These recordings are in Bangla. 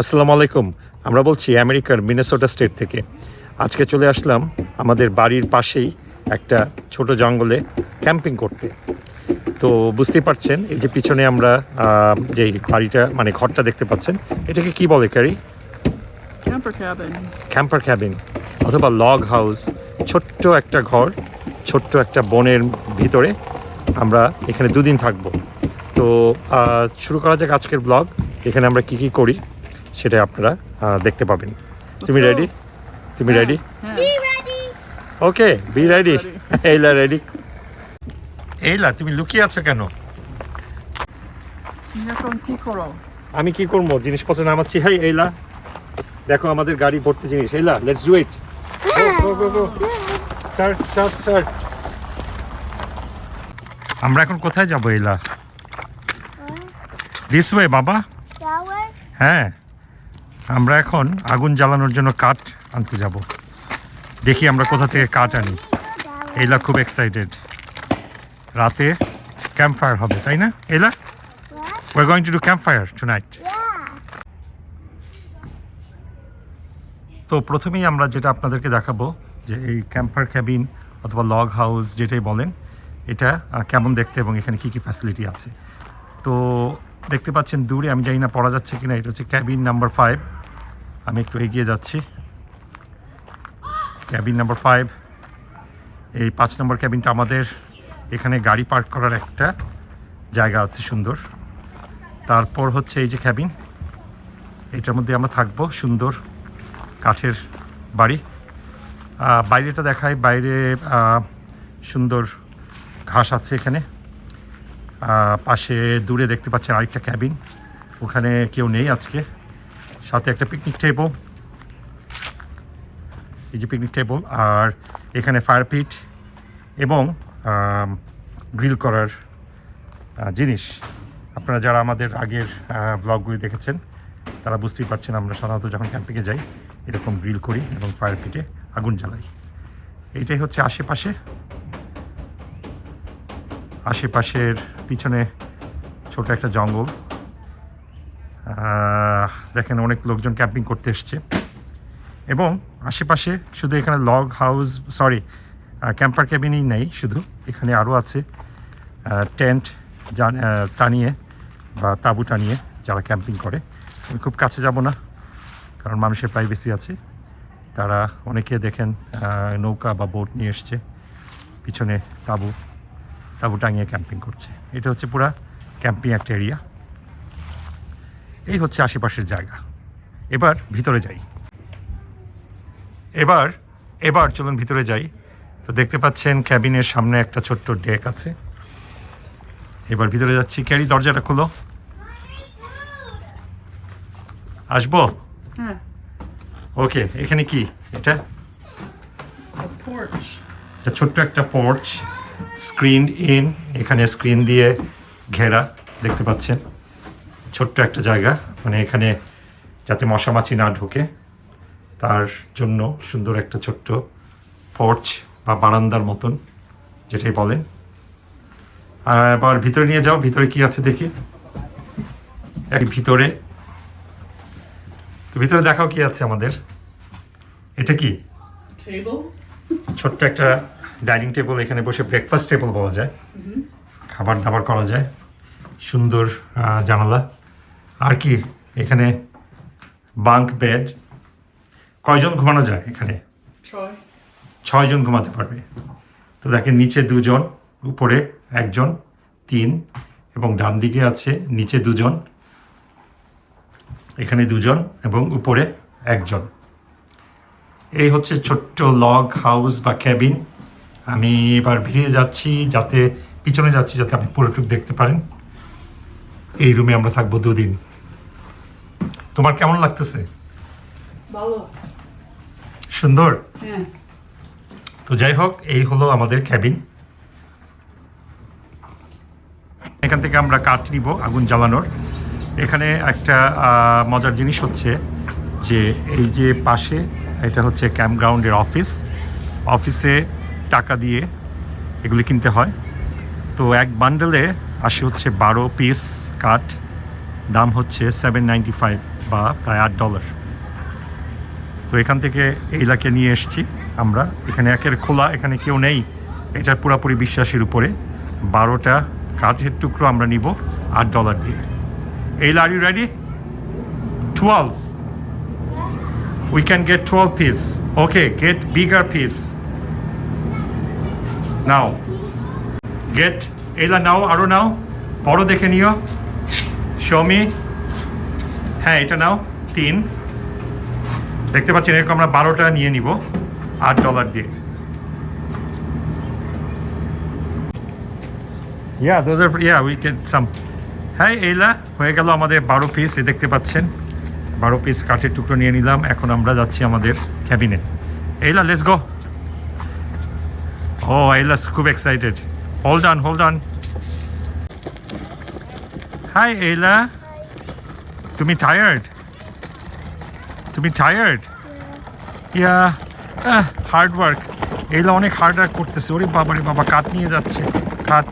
আসসালামু আলাইকুম। আমরা বলছি আমেরিকার মিনেসোটা স্টেট থেকে। আজকে চলে আসলাম আমাদের বাড়ির পাশেই একটা ছোট জঙ্গলে ক্যাম্পিং করতে। তো বুঝতেই পারছেন এই যে পিছনে আমরা যে বাড়িটা মানে ঘরটা দেখতে পাচ্ছেন এটাকে কি বলে ক্যারি? ক্যাম্পার ক্যাবিন অথবা লগ হাউস ছোট্ট একটা ঘর ছোট্ট একটা বনের ভিতরে আমরা এখানে দুদিন থাকব। তো শুরু করা যাক আজকের ব্লগ এখানে আমরা কি কি করি? সেটা আপনারা দেখতে পাবেন। তুমি. রেডি তুমি ready okay be ready. Ayla ready Ayla তুমি লুকিয়ে আছো কেন? এখন কি করো? আমি কি করব? জিনিসপত্র নামাচ্ছি। হাই এইলা দেখো আমাদের গাড়ি ভর্তি জিনিস। Ayla let's do it go go go start start start আমরা এখন কোথায় যাব এইলা দিস ওয়ে বাবা। হ্যাঁ। আমরা এখন আগুন জ্বালানোর জন্য কাঠ আনতে যাব। দেখি আমরা কোথা থেকে কাঠ আনি. এইলা খুব এক্সাইটেড রাতে ক্যাম্প ফায়ার হবে তাই না? এলা? What? we're going to do campfire tonight. Yeah. তো প্রথমেই আমরা যেটা আপনাদেরকে দেখাবো যে এই ক্যাম্পার ক্যাবিন অথবা লগ হাউস যেটাই বলেন এটা কেমন দেখতে এবং এখানে কি কি ফ্যাসিলিটি আছে। তো দেখতে পাচ্ছেন দূরে আমি জানি না পড়া যাচ্ছে কিনা এটা হচ্ছে ক্যাবিন নাম্বার ফাইভ আমি একটু এগিয়ে যাচ্ছি। Cabin number five. এই পাঁচ নম্বর ক্যাবিনটা আমাদের এখানে গাড়ি পার্ক করার একটা জায়গা আছে সুন্দর। তারপর হচ্ছে এই যে ক্যাবিন, এটার মধ্যে আমরা থাকব সুন্দর কাঠের বাড়ি। বাইরেটা দেখায় বাইরে সুন্দর ঘাস আছে এখানে। পাশে দূরে দেখতে পাচ্ছেন আরেকটা ক্যাবিন। ওখানে কেউ নেই আজকে। সাথে একটা পিকনিক টেবল এই যে পিকনিক টেবল আর এখানে ফায়ার পিট এবং গ্রিল করার জিনিস। আপনারা যারা আমাদের আগের ব্লগগুলি দেখেছেন, তারা বুঝতেই পারছেন আমরা সাধারণত যখন ক্যাম্পিংয়ে যাই, এরকম গ্রিল করি এবং ফায়ার পিটে আগুন জ্বালাই। এইটাই হচ্ছে আশেপাশে। আশেপাশের পিছনে ছোট একটা জঙ্গল। দেখেন অনেক লোকজন ক্যাম্পিং করতে এসছে। এবং আশেপাশে শুধু এখানে লগ হাউস সরি ক্যাম্পার ক্যাবিনই নেই, শুধু এখানে আরও আছে টেন্ট টানিয়ে বা তাঁবু টানিয়ে যারা ক্যাম্পিং করে। আমি খুব কাছে যাব না, কারণ মানুষের প্রাইভেসি আছে। তারা অনেকে দেখেন নৌকা বা বোট নিয়ে এসছে, পিছনে তাঁবু তাঁবু টাঙিয়ে ক্যাম্পিং করছে। এটা হচ্ছে পুরা ক্যাম্পিং একটা এরিয়া এই হচ্ছে আশেপাশের জায়গা। এবার ভিতরে যাই। এবার এবার চলুন ভিতরে যাই। তো দেখতে পাচ্ছেন ক্যাবিনের সামনে একটা ছোট্ট ডেক আছে। এবার ভিতরে যাচ্ছি। ক্যারি দরজাটা খুলো। আসব? হ্যাঁ। ওকে এখানে কি? এটা? ছোট্ট একটা পর্চ স্ক্রিন ইন এখানে স্ক্রিন দিয়ে ঘেরা দেখতে পাচ্ছেন। ছোট্ট একটা জায়গা মানে এখানে যাতে মশামাছি না ঢোকে তার জন্য সুন্দর একটা ছোট্ট পোর্চ বা বারান্দার মতন যেটাই বলেন। আর এবার ভিতরে নিয়ে যাও ভিতরে কি আছে দেখি? এক ভিতরে তো ভিতরে দেখাও কি আছে আমাদের? এটা কি? ছোট্ট একটা ডাইনিং টেবিল এখানে বসে ব্রেকফাস্ট টেবিল বলা যায়। খাবার দাবার করা যায়। সুন্দর জানালা। আর কি এখানে বাঙ্ক বেড। কয়জন ঘুমানো যায় এখানে. ছয়জন ঘুমাতে পারবে। তো দেখেন নিচে দুজন উপরে একজন তিন এবং ডান দিকে আছে নিচে দুজন এখানে দুজন এবং উপরে একজন। এই হচ্ছে ছোট্ট লগ হাউস বা ক্যাবিন আমি এবার ভিড়িয়ে যাচ্ছি যাতে পিছনে যাচ্ছি যাতে আপনি পুরোটুক দেখতে পারেন। এই রুমে আমরা থাকব দুদিন। তোমার কেমন লাগতেছে. সুন্দর? তো যাই হোক এই হলো আমাদের ক্যাবিন এখান থেকে আমরা কাঠ নিব আগুন জ্বালানোর। এখানে একটা মজার জিনিস হচ্ছে যে এই যে পাশে এটা হচ্ছে ক্যাম্প গ্রাউন্ডের অফিস অফিসে টাকা দিয়ে এগুলি কিনতে হয়। তো এক বান্ডেলে আসে হচ্ছে বারো পিস কাঠ, দাম হচ্ছে সেভেন নাইনটি ফাইভ বা প্রায় আট ডলার তো এখান থেকে এইলাকে নিয়ে এসেছি আমরা। এখানে একের খোলা, এখানে কেউ নেই। এটা পুরোপুরি বিশ্বাসের উপরে বারোটা কাঠের টুকরো আমরা নিব আট ডলার দিয়ে। Ayla are you ready twelve we can get 12 piece okay get bigger piece now get Ayla now আরও নাও। বড় দেখে নিও। শমি হ্যাঁ এটা নাও। তিন। দেখতে পাচ্ছেন এরকম আমরা বারোটা নিয়ে নিব আট ডলার দিয়ে। Yeah, those are yeah, we get some. হ্যাঁ এইলা হয়ে গেল আমাদের বারো পিস এ দেখতে পাচ্ছেন। বারো পিস কাঠের টুকরো নিয়ে নিলাম এখন আমরা যাচ্ছি আমাদের ক্যাবিনে এইলা লেটস গো ও এইলা খুব excited hold on hold on hi Ayla তুমি টায়ার্ড তুমি tired yeah hard work Ayla অনেক হার্ড ওয়ার্ক করতেছে। ওরে বাবা রে বাবা, কাঠ নিয়ে যাচ্ছে। কাঠ।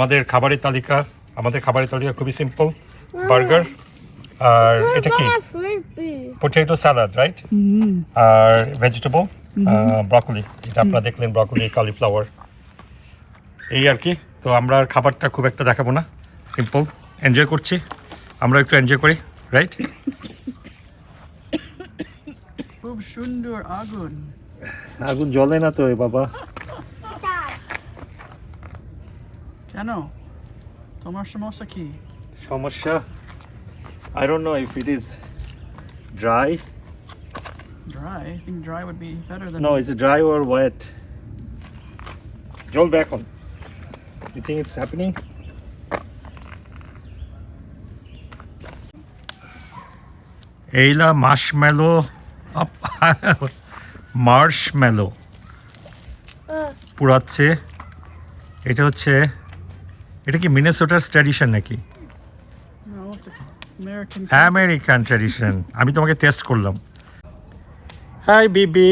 আমাদের খাবারের তালিকা আমাদের খাবারের তালিকা খুবই সিম্পল বার্গার আর এটা কি? পোটেটো স্যালাড রাইট আর ভেজিটেবল ব্রকলি যেটা আপনারা দেখলেন ব্রকলি কালিফ্লাওয়ার এই আর কি তো আমরা আর খাবারটা খুব একটা দেখাবো না সিম্পল এনজয় করছি আমরা একটু এনজয় করি রাইট খুব সুন্দর আগুন। আগুন জ্বলে না তো বাবা। কেন তোমার সমস্যা কি সমস্যা I don't know if it is dry dry I think dry would be better than No, it's dry or wet. Joel, back on. You think it's happening? Ayla marshmallow marshmallow পুরাচ্ছে এটা হচ্ছে এটা কি মিনেসোটার ট্র্যাডিশন নাকি? আমেরিকান ট্র্যাডিশন আমি তোমাকে টেস্ট করলাম। হাই বিবি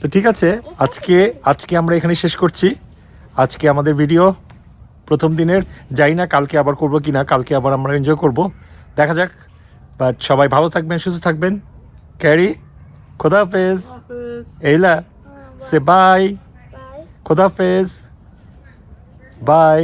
তো ঠিক আছে আজকে আজকে আমরা এখানে শেষ করছি। আজকে আমাদের ভিডিও প্রথম দিনের। যাই না কালকে আবার করব কি না কালকে আবার আমরা এনজয় করব। দেখা যাক বাট সবাই ভালো থাকবেন সুস্থ থাকবেন। ক্যারি খোদাফেজ এইলা সে বাই খোদাফেজ বাই